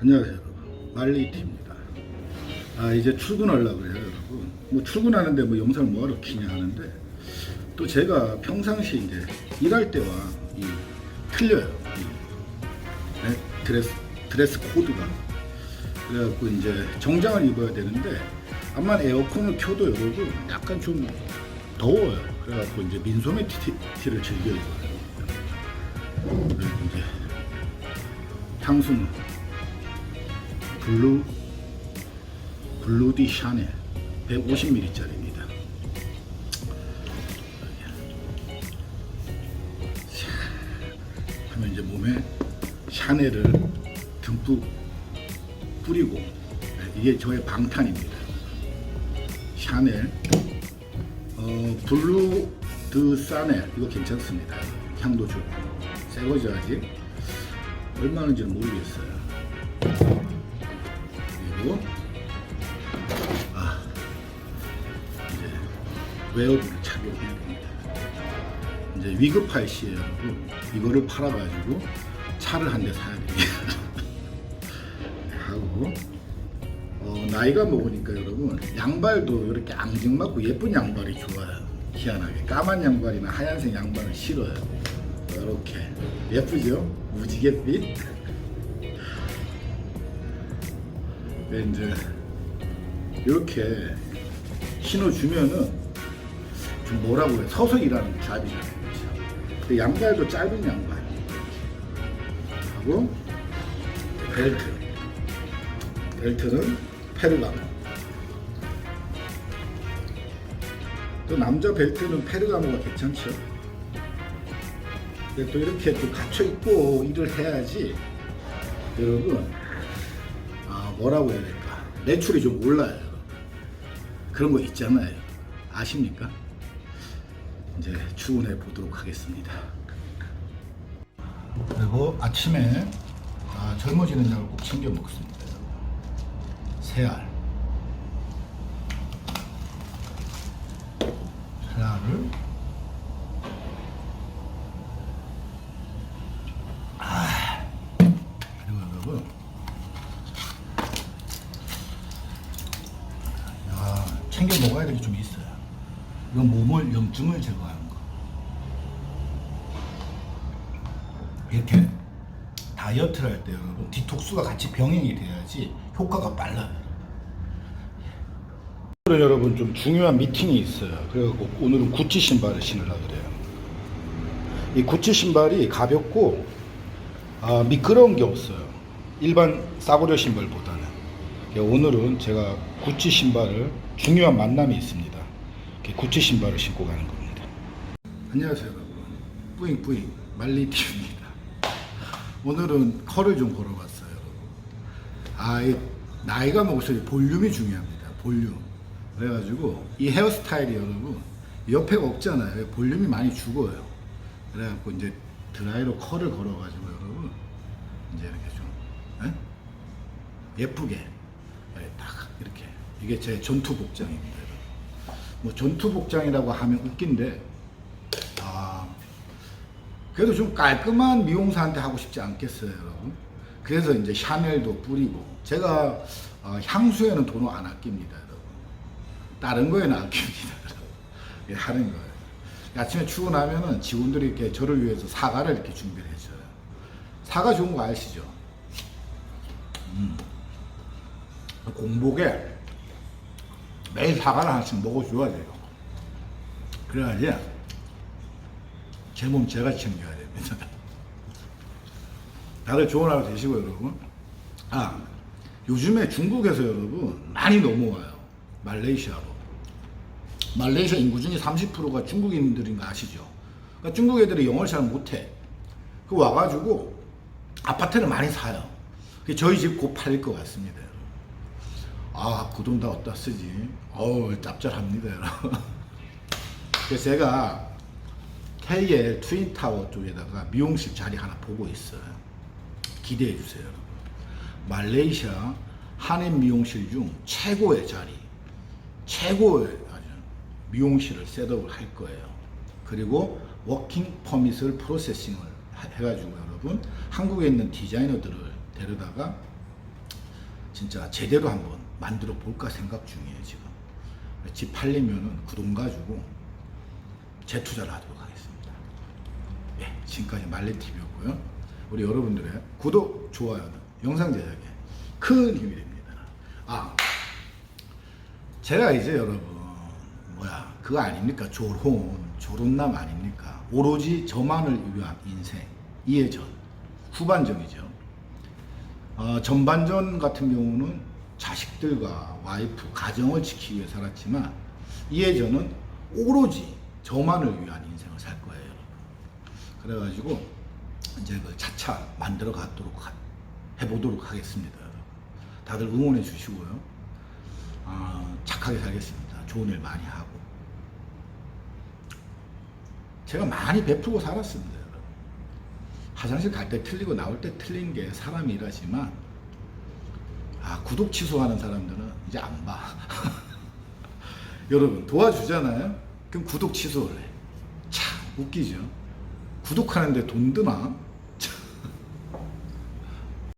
안녕하세요 여러분. 말리티입니다. 아 이제 출근하려고 그래요 여러분. 뭐 출근하는데 뭐 영상을 뭐하러 키냐 하는데 또 제가 평상시 이제 일할 때와 이 틀려요 이 네, 드레스 드레스 코드가. 그래갖고 이제 정장을 입어야 되는데 암만 에어컨을 켜도 여러분 약간 좀 더워요. 그래갖고 이제 민소매 티, 티 를 즐겨 입어요 그리고 이제 향수는 블루 블루디 샤넬 150ml짜리입니다. 하면 이제 몸에 샤넬을 듬뿍 뿌리고 네, 이게 저의 방탄입니다. 샤넬 어, 블루 드 사넬 이거 괜찮습니다. 향도 좋고 새 거죠 아직 얼마인지는 모르겠어요. 그리고 아 이제 웨어블을 착용해야 됩니다. 이제 위급할 시에 여러분 이거를 팔아가지고 차를 한 대 사야 됩니다. 하고 어, 나이가 먹으니까 여러분 양발도 이렇게 앙증맞고 예쁜 양발이 좋아요. 희한하게 까만 양발이나 하얀색 양발은 싫어요. 이렇게 예쁘죠? 무지갯빛. 네, 이제 이렇게 신어주면은 좀 뭐라고 해 서서 일하는 잡이잖아요. 그렇죠? 근데 양발도 짧은 양발 하고 벨트 벨트는 페르가모 또 남자 벨트는 페르가모가 괜찮죠. 근데 또 이렇게 또 갖춰 입고 일을 해야지 여러분 아 뭐라고 해야 될까? 매출이 좀 올라요. 그런 거 있잖아요. 아십니까? 이제 출근해 보도록 하겠습니다. 그리고 아침에 아, 젊어지는 약을 꼭 챙겨 먹습니다. 새알. 새알을 그리고 여러분 야, 챙겨 먹어야 될 게 좀 있어요. 이건 몸을 염증을 제거하는 거. 이렇게 다이어트를 할 때 여러분 디톡스가 같이 병행이 돼야지 효과가 빨라요. 오늘은 여러분 좀 중요한 미팅이 있어요. 그래갖고 오늘은 구찌 신발을 신으려고 그래요. 이 구찌 신발이 가볍고 아, 미끄러운 게 없어요. 일반 싸구려 신발보다는. 그러니까 오늘은 제가 구찌 신발을 중요한 만남이 있습니다. 구찌 신발을 신고 가는 겁니다. 안녕하세요, 여러분. 뿌잉뿌잉 말리티입니다. 오늘은 컬을 좀 걸어봤어요, 여러분. 아, 이 나이가 먹을수록 볼륨이 중요합니다. 볼륨. 그래가지고 이 헤어스타일이 여러분 옆에가 없잖아요. 볼륨이 많이 죽어요. 그래갖고 이제 드라이로 컬을 걸어가지고 여러분 이제 이렇게 좀 예? 예쁘게 예, 딱 이게 제 전투 복장입니다. 뭐 전투 복장이라고 하면 웃긴데 아 그래도 좀 깔끔한 미용사한테 하고 싶지 않겠어요, 여러분. 그래서 이제 샤넬도 뿌리고 제가 어, 향수에는 돈을 안 아낍니다, 여러분. 다른 거에는 아낍니다, 여러분. 예, 하는 거예요. 아침에 출근하면은 직원들이 이렇게 저를 위해서 사과를 이렇게 준비를 해줘요. 사과 좋은 거 아시죠? 음. 공복에 매일 사과를 하나씩 먹어줘야 돼요. 그래야지 제 몸 제가 챙겨야 됩니다. 다들 하루 되시고 여러분. 아 요즘에 중국에서 여러분 많이 넘어와요. 말레이시아로. 말레이시아 인구 중에 30%가 중국인들인 거 아시죠? 그러니까 중국 애들이 영어를 잘 못해. 그 와가지고 아파트를 많이 사요. 그 저희 집 곧 팔릴 것 같습니다. 아, 그돈다 어디다 쓰지? 어우, 짭짤합니다. 그래서 제가 KL 트윈타워 쪽에다가 미용실 자리 하나 보고 있어요. 기대해 주세요, 여러분. 말레이시아 한인 미용실 중 최고의 자리, 최고의 아주 미용실을 셋업을 할 거예요. 그리고 워킹 퍼밋을 프로세싱을 해- 해가지고 여러분 한국에 있는 디자이너들을 데려다가 진짜 제대로 한번 만들어 볼까 생각 중이에요 지금. 집 팔리면은 그 돈 가지고 재투자를 하도록 하겠습니다. 예, 지금까지 말레TV였고요. 우리 여러분들의 구독, 좋아요는 영상 제작에 큰 힘이 됩니다. 아, 제가 이제 여러분, 뭐야, 그거 아닙니까? 조론, 조론남 아닙니까? 오로지 저만을 위한 인생, 이해전, 후반전이죠. 어, 전반전 같은 경우는 자식들과 와이프, 가정을 지키기 위해 살았지만 이해전은 오로지 저만을 위한 인생을 살 거예요. 그래가지고 이제 그 차차 만들어 가도록 하- 해보도록 하겠습니다. 다들 응원해 주시고요. 아, 착하게 살겠습니다. 좋은 일 많이 하고. 제가 많이 베풀고 살았습니다. 화장실 갈 때 틀리고 나올 때 틀린 게 사람이라지만, 아, 구독 취소하는 사람들은 이제 안 봐. 여러분, 도와주잖아요? 그럼 구독 취소를 해. 참, 웃기죠? 구독하는데 돈 드나?